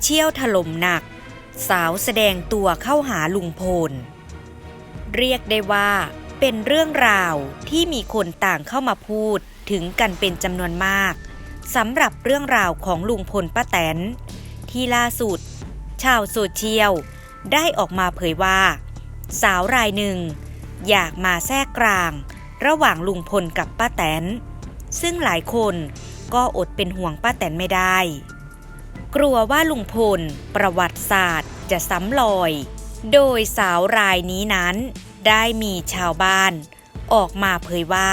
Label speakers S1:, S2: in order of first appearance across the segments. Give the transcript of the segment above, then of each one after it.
S1: ซเชียลถล่มหนัก สาวแสดงตัวเข้าหาลุงพล เรียกได้ว่าเป็นเรื่องราวที่มีคนต่างเข้ามาพูดถึงกันเป็นจำนวนมากสำหรับเรื่องราวของลุงพลป้าแตน ที่ล่าสุด ชาวโซเชียล ได้ออกมาเผยว่า สาวรายหนึ่ง อยากมาแทรกกลาง ระหว่างลุงพลกับป้าแตน ซึ่งหลายคนก็อดเป็นห่วงป้าแตนไม่ได้ กลัวว่าลุงพล ประวัติศาสตร์ จะซ้ำรอย โดยสาวรายนี้นั้น ได้มีชาวบ้าน ออกมาเผยว่า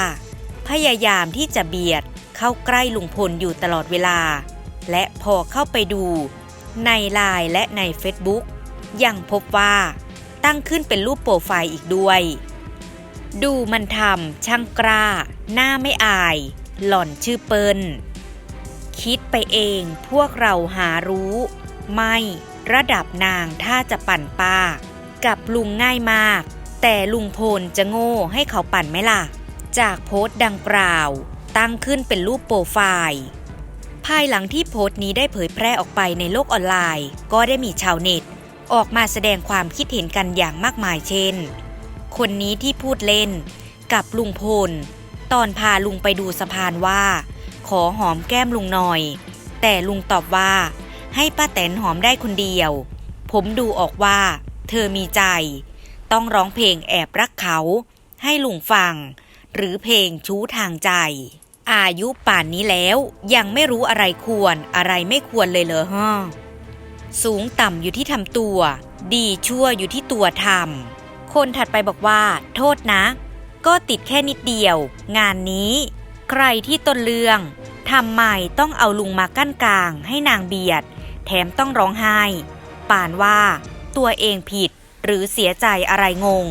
S1: พยายามที่จะเบียดเข้าใกล้ลุงพลอยู่ตลอดเวลา และพอเข้าไปดู ในไลน์และในเฟซบุ๊กยังพบว่า ตั้งขึ้นเป็นรูปโปรไฟล์อีกด้วย ดูมันทำช่างกล้า หน้าไม่อาย หล่อนชื่อเปิล คิดไปเองพวกเราหารู้ ไม่ระดับนางถ้าจะปั่นป้า กับลุงง่ายมาก แต่ลุงพลจะโง่ให้เขาปั่นไหมล่ะ จากโพสต์ดังกล่าว ตั้งขึ้นเป็นรูปโปรไฟล์ภายหลังที่โพสต์นี้ได้เผยแพร่ออกไปในโลกออนไลน์ ก็ได้มีชาวเน็ต ออกมาแสดงความคิดเห็นกันอย่างมากมายเช่น คนนี้ที่พูดเล่น กับลุงพล ตอนพาลุงไปดูสะพานว่า ขอหอมแก้มลุงหน่อย แต่ลุงตอบว่า ให้ป้าแตนหอมได้คนเดียว ผมดูออกว่า เธอมีใจ ต้องร้องเพลงแอบรักเขา ให้ลุงฟัง หรือเพลงชู้ทางใจ อายุป่านนี้แล้วยังไม่รู้อะไรควรอะไรไม่ควรเลยเหรอฮะสูงต่ำอยู่ที่ทำตัว ดีชั่วอยู่ที่ตัวทำคนถัดไปบอกว่า โทษนะ ก็ติดแค่นิดเดียว งานนี้ ใครที่ต้นเรื่องทำไมต้องเอาลุงมากั้นกลางให้นางเบียด แถมต้องร้องไห้ ป่านว่าตัวเองผิดหรือเสียใจอะไรงง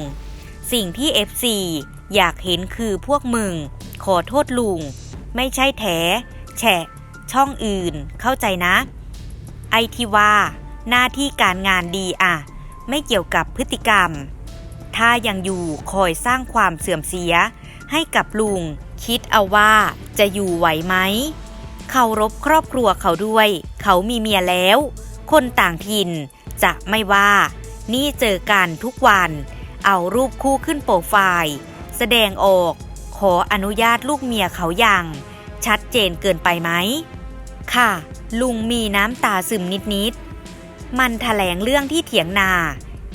S1: สิ่งที่ FC อยากเห็นคือพวกมึง ขอโทษลุง ไม่ใช่แถ แฉะ ช่องอื่นเข้าใจนะ ไอที่ว่า หน้าที่การงานดีอะไม่เกี่ยวกับพฤติกรรม ถ้ายังอยู่คอยสร้างความเสื่อมเสียให้กับลุง คิดเอาว่าจะอยู่ไหวไหมเคารพครอบครัวเขาด้วย เขามีเมียแล้ว คนต่างถิ่นจะไม่ว่า นี่เจอกันทุกวัน เอารูปคู่ขึ้นโปรไฟล์ แสดงออก ขออนุญาตลูกเมียเขาอย่าง ชัดเจนเกินไปไหม ค่ะ ลุงมีน้ำตาซึมนิดๆ มันถแถลงเรื่องที่เถียงนา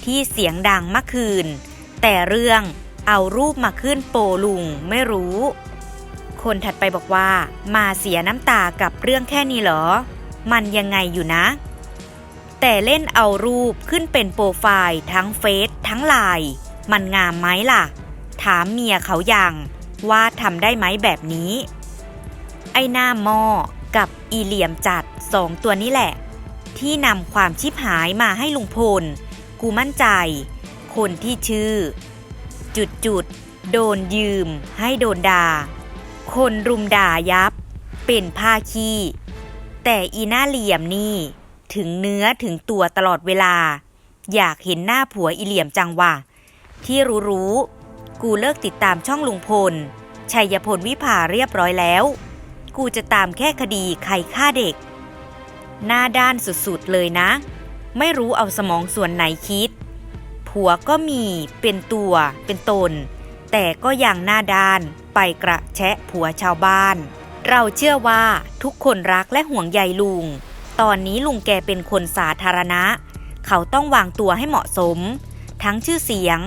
S1: ที่เสียงดังเมื่อคืน แต่เรื่องเอารูปมาขึ้นโปรลุงไม่รู้ คนถัดไปบอกว่า มาเสียน้ำตากับเรื่องแค่นี้เหรอ มันยังไงอยู่นะ แต่เล่นเอารูปขึ้นเป็นโปรไฟล์ทั้งเฟซทั้งไลน์มันงามไหมล่ะ ถามเมียเขาอย่างว่าทำได้ไหมแบบนี้ ไอ้หน้าหม้อกับอีเหลี่ยมจัดสองตัวนี้แหละ ที่นำความชิบหายมาให้ลุงพล กูมั่นใจ คนที่ชื่อ จุดจุดๆโดนยืมให้โดนด่า คนรุมด่ายับ เป็นผ้าขี้ แต่อีหน้าเหลี่ยมนี่ถึงเนื้อถึงตัวตลอดเวลา อยากเห็นหน้าผัวอีเหลี่ยมจังว่ะ ที่รู้ๆกูเลิกติดตามช่องลุงพล ชัยพลวิภาเรียบร้อยแล้ว กูจะตามแค่คดีใครฆ่าเด็ก หน้าด้านสุดๆเลยนะ ไม่รู้เอาสมองส่วนไหนคิด ผัวก็มีเป็นตัวเป็นตน แต่ก็ยังหน้าด้าน ไปกระแชะผัวชาวบ้าน เราเชื่อว่าทุกคนรักและห่วงใยลุง ตอนนี้ลุงแกเป็นคนสาธารณะ เขาต้องวางตัวให้เหมาะสม ทั้งชื่อเสียง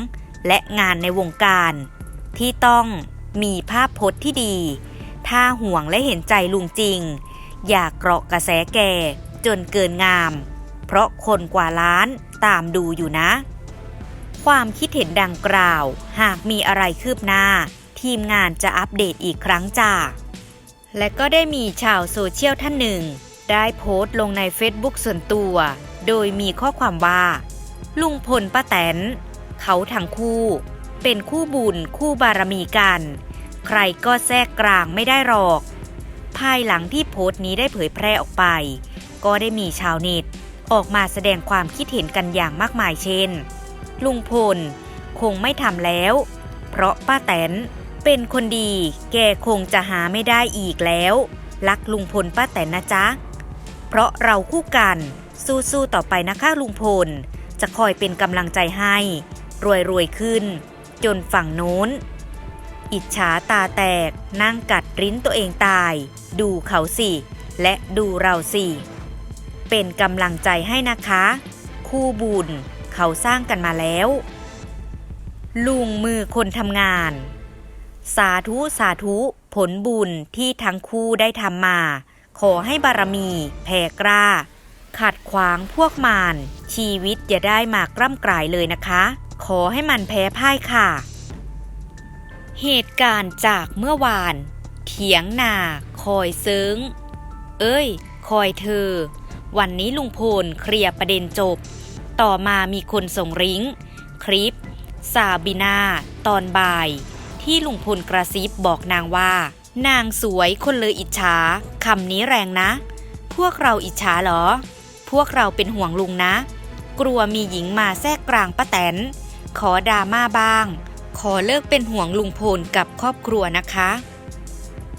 S1: และงานในวงการ ที่ต้องมีภาพพจน์ที่ดี ถ้าห่วงและเห็นใจลุงจริง อย่าเกราะกระแสแกจนเกินงาม เพราะคนกว่าล้านตามดูอยู่นะ ความคิดเห็นดังกล่าว หากมีอะไรคืบหน้า ทีมงานจะอัปเดตอีกครั้งจ้าและก็ได้มีชาวโซเชียลท่านหนึ่ง ได้โพสต์ลงใน Facebook ส่วนตัว โดยมีข้อความว่า ลุงพลป้าแตน เขาทั้งคู่ เป็นคู่บุญคู่บารมีกัน ใครก็แทรกกลางไม่ได้หรอก ภายหลังที่โพสต์นี้ได้เผยแพร่ออกไป ก็ได้มีชาวเน็ตออกมาแสดงความคิดเห็นกันอย่างมากมายเช่น ลุงพล คงไม่ทำแล้ว เพราะป้าแตน เป็นคนดี แกคงจะหาไม่ได้อีกแล้ว รักลุงพลป้าแตนนะจ๊ะ เพราะเราคู่กัน สู้ๆต่อไปนะคะลุงพล จะคอยเป็นกำลังใจให้ รวยๆขึ้น จนฝั่งโน้น อิจฉาตาแตก นั่งกัดริ้นตัวเองตาย ดูเขาสิ และดูเราสิ เป็นกำลังใจให้นะคะ คู่บุญเขาสร้างกันมาแล้ว ลุงมือคนทำงาน สาธุสาธุ ผลบุญที่ทั้งคู่ได้ทำมา ขอให้บารมีแผ่กล้า ขัดขวางพวกมารชีวิตอย่าได้มากร่ำกรายเลยนะคะ ขอให้มันแพ้พ่ายค่ะ เหตุการณ์จากเมื่อวาน เถียงนาคอยซึ้ง เอ้ย คอยเธอ วันนี้ลุงพลเคลียร์ประเด็นจบ ต่อมามีคนส่งริ้ง คลิป ซาบินาตอนบ่าย ที่ลุงพลกระซิบบอกนางว่า นางสวยคนเลยอิจฉาคำนี้แรงนะ พวกเราอิจฉาเหรอ พวกเราเป็นห่วงลุงนะ กลัวมีหญิงมาแทรกกลางป้าแตน ขอดราม่าบ้าง ขอเลิกเป็นห่วงลุงพลกับครอบครัวนะคะ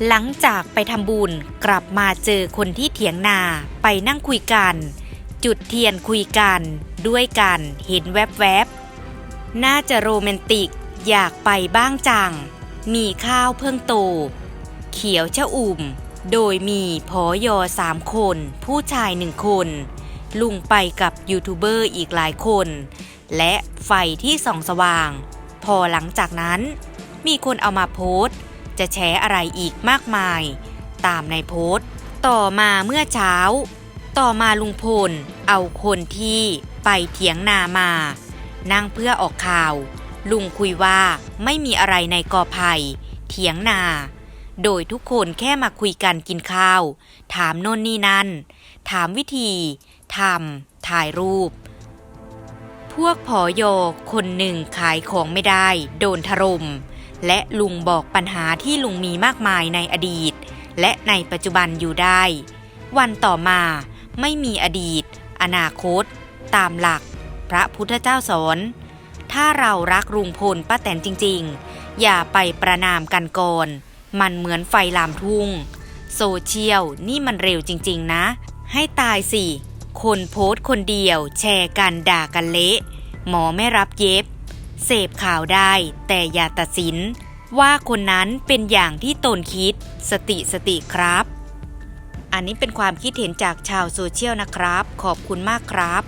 S1: หลังจากไปทำบุญกลับมาเจอคนที่เถียงนาไปนั่งคุยกัน จุดเทียนคุยกัน ด้วยกันเห็นแวบๆน่าจะโรแมนติก อยากไปบ้างจัง มีข้าวเพิ่งโต เขียวชะอุ่ม โดยมีพอยอสามคน ผู้ชายหนึ่งคน ลุงไปกับยูทูบเบอร์อีกหลายคน และไฟที่ส่องสว่าง พอหลังจากนั้น มีคนเอามาโพสต์จะแชร์อะไรอีกมากมาย ตามในโพสต์ ต่อมาเมื่อเช้า ต่อมาลุงพล เอาคนที่ไปเถียงนามา นั่งเพื่อออกข่าว ลุงคุยว่าไม่มีอะไรในกอไผ่เถียงนา โดยทุกคนแค่มาคุยกันกินข้าว ถามโน่นนี่นั่น ถามวิธีทำถ่ายรูป พวกผอโยคนหนึ่งขายของไม่ได้ โดนถล่มและลุงบอกปัญหาที่ลุงมีมากมายในอดีต และในปัจจุบันอยู่ได้ วันต่อมาไม่มีอดีต อนาคต ตามหลัก พระพุทธเจ้าสอน ถ้าเรารักลุงพลป้าแตนจริงๆ อย่าไปประนามกันก่อน มันเหมือนไฟลามทุ่ง โซเชียลนี่มันเร็วจริงๆนะ ให้ตายสิ คนโพสต์คนเดียว แชร์กันด่ากันเละ หมอไม่รับเย็บ เสพข่าวได้ แต่อย่าตัดสิน ว่าคนนั้นเป็นอย่างที่ตนคิด สติสติครับ อันนี้เป็นความคิดเห็นจากชาวโซเชียลนะครับ ขอบคุณมากครับ